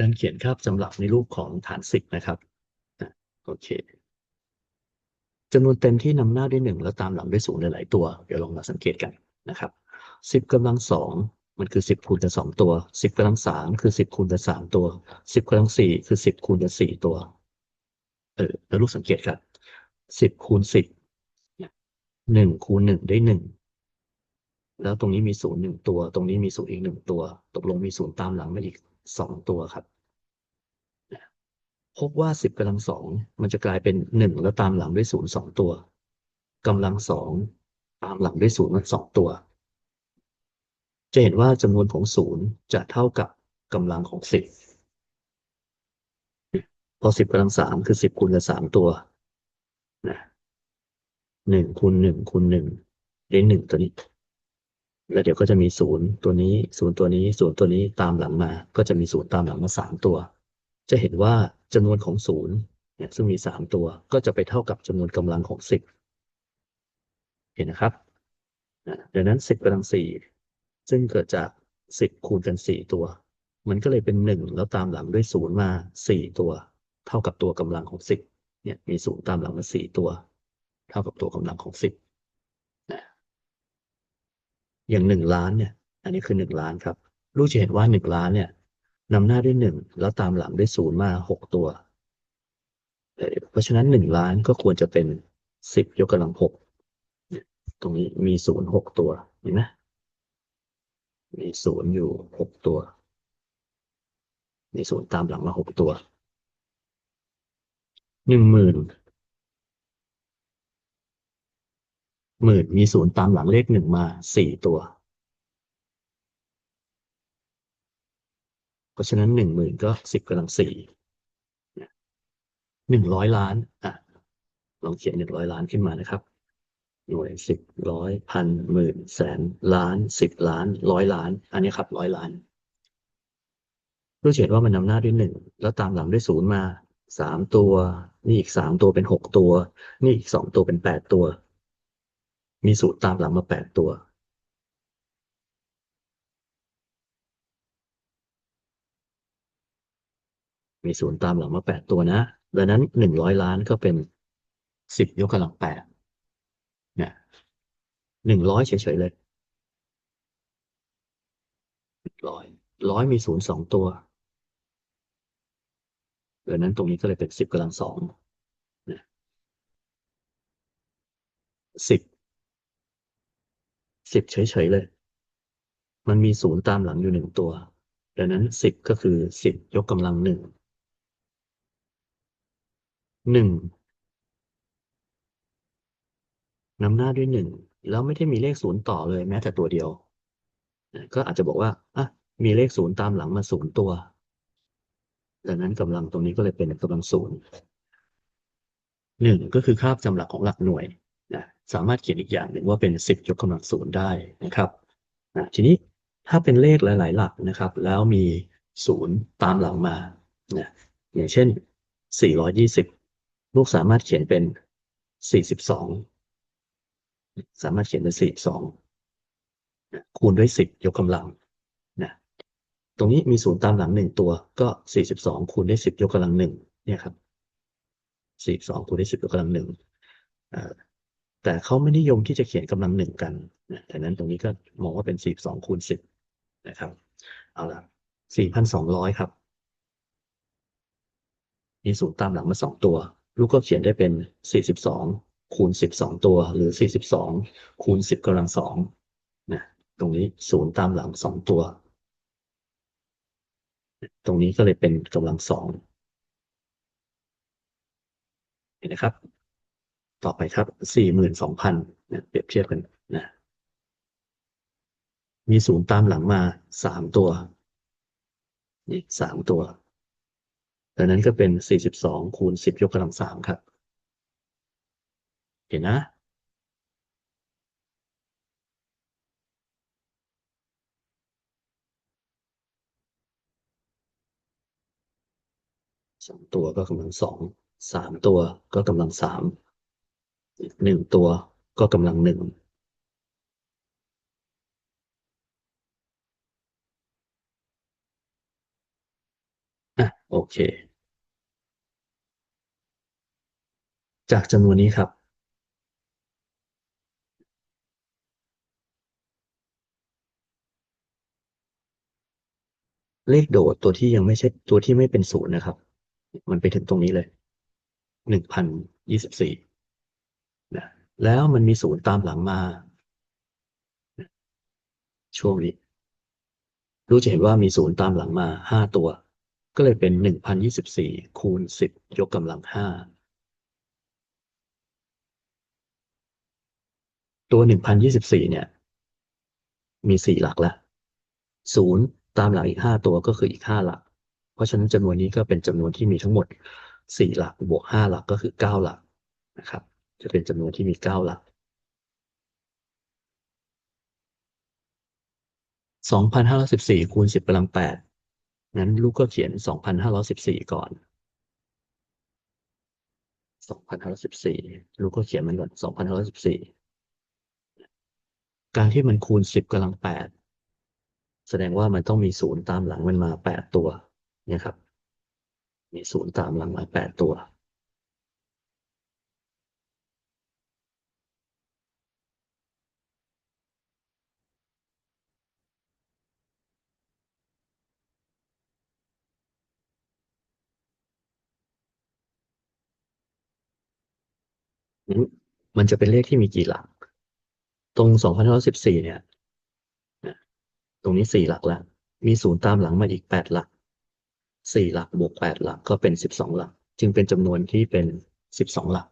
การเขียนคาบจำหลักในรูปของฐานสิบนะครับโอเคจำนวนเต็มที่นำหน้าด้วยหนึ่งแล้วตามหลังด้วยศูนย์หลาย ๆ ตัว เดี๋ยวลองมาสังเกตกันนะครับสิบกำลังสองมันคือสิบคูณกับสองตัวสิบกำลังสามคือสิบคูณกับสามตัวสิบกำลังสี่คือสิบคูณกับสี่ตัว เออแล้วลูกสังเกตครับสิบคูณสิบหนึ่งคูณหนึ่งได้หนึ่งแล้วตรงนี้มีศูนย์หนึ่งตัว ตรงนี้มีศูนย์อีกหนึ่งตัว ตกลงมีศูนย์ตามหลังมาอีก สองตัวครับ พบว่าสิบกำลังสองมันจะกลายเป็นหนึ่งแล้วตามหลังด้วยศูนย์สองตัวกำลังสองตามหลังด้วยศูนย์มันสองตัว จะเห็นว่าจำนวนของศูนย์จะเท่ากับกำลังของสิบพอสิบกำลังสามคือสิบคูณกับสามตัวนะหนึ่งคูณหนึ่งคูณหนึ่งได้หนึ่งตัวนี้ แล้วเดี๋ยวก็จะมีศูนย์ตัวนี้ศูนย์ตัวนี้ศูนย์ตัวนี้ตามหลังมา ก็จะมีศูนย์ตามหลังมาสามตัว จะเห็นว่าจำนวนของศูนย์เนี่ยซึ่งมีสามตัวก็จะไปเท่ากับจำนวนกำลังของสิบเห็นนะครับดังนั้นสิบกำลังสี่ซึ่งเกิดจากสิบคูณกันสี่ตัว มันก็เลยเป็นหนึ่งแล้วตามหลังด้วยศูนย์มาสี่ตัว เท่ากับตัวกำลังของสิบเนี่ยมีศูนย์ตามหลังมาสี่ตัว เท่ากับตัวกำลังของสิบ อย่างหนึ่งล้านเนี่ย อันนี้คือหนึ่งล้านครับ ลูกจะเห็นว่าหนึ่งล้านเนี่ยนำหน้าด้วยหนึ่งแล้วตามหลังด้วยศูนย์มาหกตัวเอ่อเพราะฉะนั้นหนึ่งล้านก็ควรจะเป็นสิบยกกำลังหกตรงนี้มีศูนย์หกตัวเห็นไหมมีศูนย์อยู่หกตัว มีศูนย์ตามหลังมาหกตัวหนึ่งหมื่น หมื่นมีศูนย์ตามหลังเลขหนึ่งมาสี่ตัว เพราะฉะนั้นหนึ่งหมื่นก็สิบกำลังสี่หนึ่งร้อยล้านอะลองเขียนหนึ่งร้อยล้านขึ้นมานะครับ หน่วยสิบร้อยพันหมื่นแสนล้านสิบล้านร้อยล้าน อันนี้ครับร้อยล้านรู้เห็นว่ามันนำหน้าด้วยหนึ่งแล้วตามหลังด้วยศูนย์มาสามตัว นี่อีกสามตัวเป็นหกตัว นี่อีกสองตัวเป็นแปดตัว มีศูนย์ตามหลังมาแปดตัว มีศูนย์ตามหลังมาแปดตัวนะ ดังนั้นหนึ่งร้อยล้านก็เป็นสิบยกกำลังแปดเนี่ยหนึ่งร้อยเฉยๆเลยร้อยร้อยมีศูนย์สองตัวดังนั้นตรงนี้ก็เลยเป็นสิบกำลังสองนะสิบ สิบเฉยๆเลย มันมีศูนย์ตามหลังอยู่หนึ่งตัว ดังนั้นสิบก็คือสิบยกกำลังหนึ่งหนึ่งนำหน้าด้วยหนึ่งแล้วไม่ได้มีเลขศูนย์ต่อเลยแม้แต่ตัวเดียว ก็อาจจะบอกว่าอะมีเลขศูนย์ตามหลังมาศูนย์ตัวดังนั้นกำลังตรงนี้ก็เลยเป็นกำลังศูนย์หนึ่งก็คือค่าประจำหลักของหลักหน่วย สามารถเขียนอีกอย่างหนึ่งว่าเป็นสิบยกกำลังศูนย์ได้นะครับนะทีนี้ถ้าเป็นเลขหลาย ๆ หลักนะครับ แล้วมีศูนย์ตามหลังมานะอย่างเช่นสี่ร้อยยี่สิบลูกสามารถเขียนเป็นสี่สิบสองสามารถเขียนเป็นสี่สองคูณด้วยสิบยกกำลังนะตรงนี้มีศูนย์ตามหลังหนึ่งตัว ก็สี่สิบสองคูณด้วยสิบยกกำลังหนึ่งเนี่ยครับสี่สองคูณด้วยสิบยกกำลังหนึ่ง แต่เขาไม่นิยมที่จะเขียนกำลังหนึ่งกันดังนั้นตรงนี้ก็มองว่าเป็นสี่สองคูณสิบนะครับ เอาละสี่พันสองร้อยครับมีศูนย์ตามหลังมาสองตัว ลูกก็เขียนได้เป็นสี่สิบสองคูณสิบสองตัว หรือสี่สิบสองคูณสิบกำลังสองนะตรงนี้ศูนย์ตามหลังสองตัว ตรงนี้ก็เลยเป็นกำลังสองเห็นนะครับ ต่อไปครับสี่หมื่นสองพันเนี่ยเปรียบเทียบกันนะมีศูนย์ตามหลังมาสามตัวนี่สามตัวดังนั้นก็เป็นสี่สิบสองคูณสิบยกกำลังสามครับ เห็นนะสองตัวก็กำลังสองสามตัวก็กำลังสาม หนึ่งตัวก็กำลังหนึ่งอะโอเค จากจำนวนนี้ครับ เลขโดดตัวที่ยังไม่ใช่ตัวที่ไม่เป็นศูนย์นะครับ มันไปถึงตรงนี้เลยหนึ่งพันยี่สิบสี่ แล้วมันมีศูนย์ตามหลังมา ช่วงนี้ รู้จะเห็นว่ามีศูนย์ตามหลังมาห้าตัว ก็เลยเป็นหนึ่งพันยี่สิบสี่คูณสิบยกกำลังห้าตัวหนึ่งพันยี่สิบสี่เนี่ย มีสี่หลักแล้วศูนย์ตามหลังอีกห้าตัวก็คืออีกห้าหลัก เพราะฉะนั้นจำนวนนี้ก็เป็นจำนวนที่มีทั้งหมดสี่หลักบวกห้าหลักก็คือเก้าหลักนะครับ จะเป็นจำนวนที่มีเก้าหลักสองพันห้าร้อยสิบสี่คูณสิบกำลังแปดงั้นลูกก็เขียนสองพันห้าร้อยสิบสี่ก่อนสองพันห้าร้อยสิบสี่ลูกก็เขียนมันก่อนสองพันห้าร้อยสิบสี่การที่มันคูณสิบกำลังแปดแสดงว่ามันต้องมีศูนย์ตามหลังมันมาแปดตัวนี่ครับ มีศูนย์ตามหลังมาแปดตัว มันจะเป็นเลขที่มีกี่หลัก ตรงสองพันห้าร้อยสิบสี่เนี่ย ตรงนี้สี่หลักแล้ว มีศูนย์ตามหลังมาอีกแปดหลัก สี่หลักบวกแปดหลักก็เป็นสิบสองหลัก จึงเป็นจำนวนที่เป็นสิบสองหลัก